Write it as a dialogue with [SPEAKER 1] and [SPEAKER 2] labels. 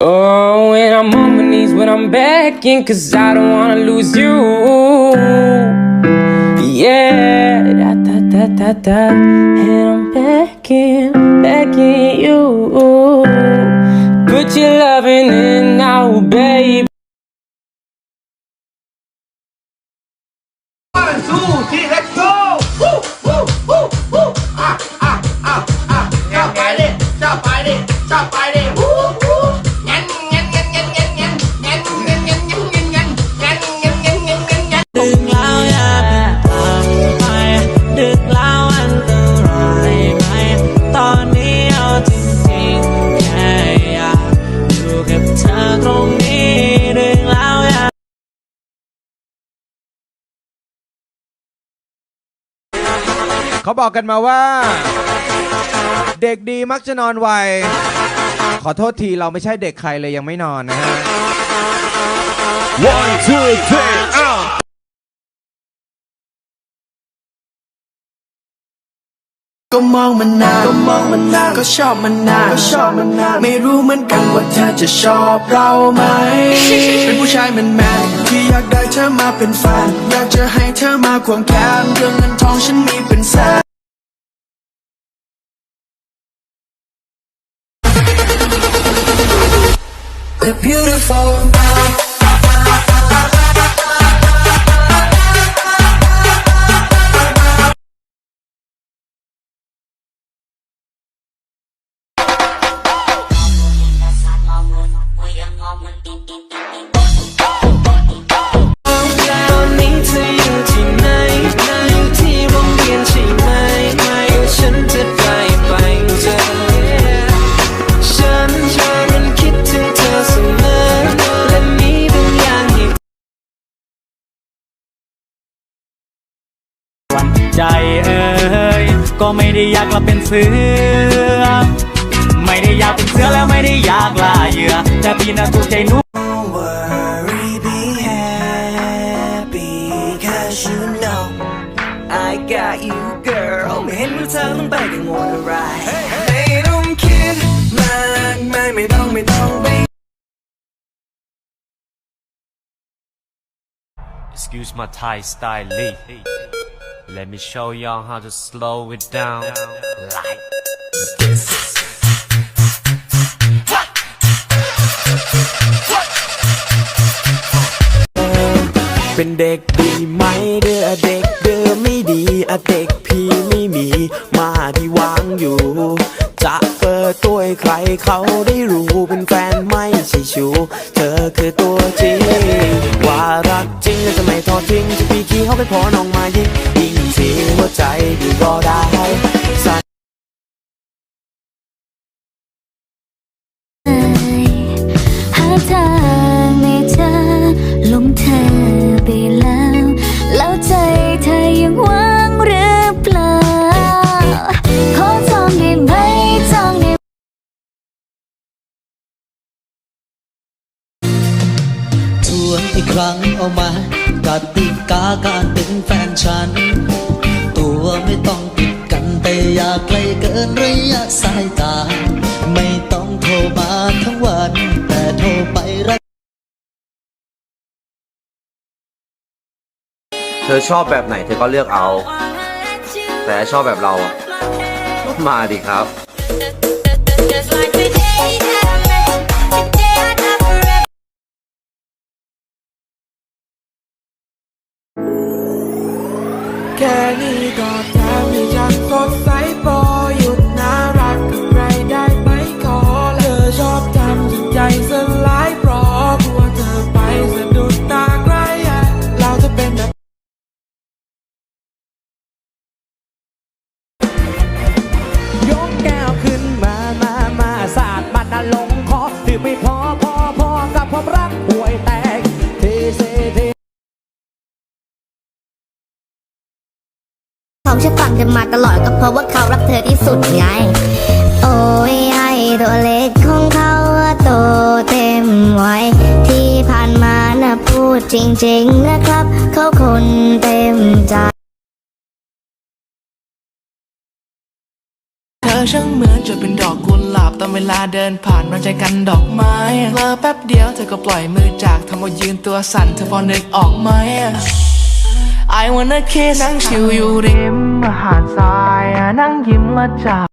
[SPEAKER 1] Oh, and I'm on my knees when I'm begging Cause I don't wanna lose you. Yeah, da da da da da. And I'm begging, begging you. Put your loving in now, baby
[SPEAKER 2] One, two, three, เขา
[SPEAKER 3] บอกกันมาว่า เด็กดีมักจะนอนไว ขอโทษทีเราไม่ใช่เด็กใครเลยยังไม่นอนนะฮะ
[SPEAKER 4] One, two, three, out.
[SPEAKER 5] ก็มองมันนานก็มองมันนานก็ชอบมันนานก็ชอบมันนานไม่รู้เหมือนกันว่าเธอจะชอบเราไหม เป็นผู้ชายแมนแมน ธอมาเป็นแฟน อยากจะให้เธอมาควงแขนเรื่องเงินทองฉันมีเป็นแสน The beautiful
[SPEAKER 2] ต ใจเอ่ย
[SPEAKER 6] ก็ไม่ได้อยากลับเป็นเสือ ไม่ได้อยากเป็นเสือแล้วไม่ได้อยากลาเหยื่อแต่พี่น่ะถูกใจนู
[SPEAKER 5] worry, be happy, cause you know I got you, girl. ไม่เห็นว่าเธอต้องไปกังวลอะไร ไม่ต้องคิดมากไม่ไม่ต้องไม่ต้องไป
[SPEAKER 7] Excuse my Thai style, Lee. Let me show y'all how to slow it down. Like
[SPEAKER 2] เป็นเด็กดีไหมเด้อเด็กเด้อไม่ดีอะเด็กพี่ไม่มีมาที่วางอยู่ จะเปิดตัวให้ใครเขาได้รู้เป็นแฟนไม่ใช่ชูเธอคือตัวจริงว่ารักจริงและจะไม่ทอดทิ้งจะพี่ขี้เขาไปพอน้องมายิง หัวใจดีก็ได้
[SPEAKER 8] หาทางให้เธอหลงเธอไปแล้ว แล้วใจเธอยังว่างหรือเปล่า ขอจองได้ไหมจองได้
[SPEAKER 9] ทวนอีกครั้งเอามา กติกาการเป็นแฟนฉัน ไม่ต้องปิดกันแต่อยากไกลเกินระยะสายตา ไม่ต้องโทรมาทั้งวัน แต่โทรไปรัก
[SPEAKER 10] เธอชอบแบบไหนเธอก็เลือกเอา แต่ชอบแบบเราอะมาดิครับ
[SPEAKER 5] แค่นี้ ร้อมเชื่อ
[SPEAKER 8] ฟังกันมาตลอดก็เพราะว่าเขารักเธอที่สุดไง โอ้ยไอตัวเล็กของเขาโตเต็มวัยที่ผ่านมานะพูดจริง ๆ นะครับ เขาคนเต็มใจ
[SPEAKER 2] ธอ
[SPEAKER 5] ช่างเหมือนจะเป็นดอกกุหลาบตอนเวลาเดินผ่านมาใจกันดอกไม้เลอแป๊บเดียวเธอก็ปล่อยมือจากทำเอายืนตัวสั่นเธอพอนึกออกไหม I wanna kiss นั่งชิวอยู่ริมหาดทรายนั่งยิ้มและจับ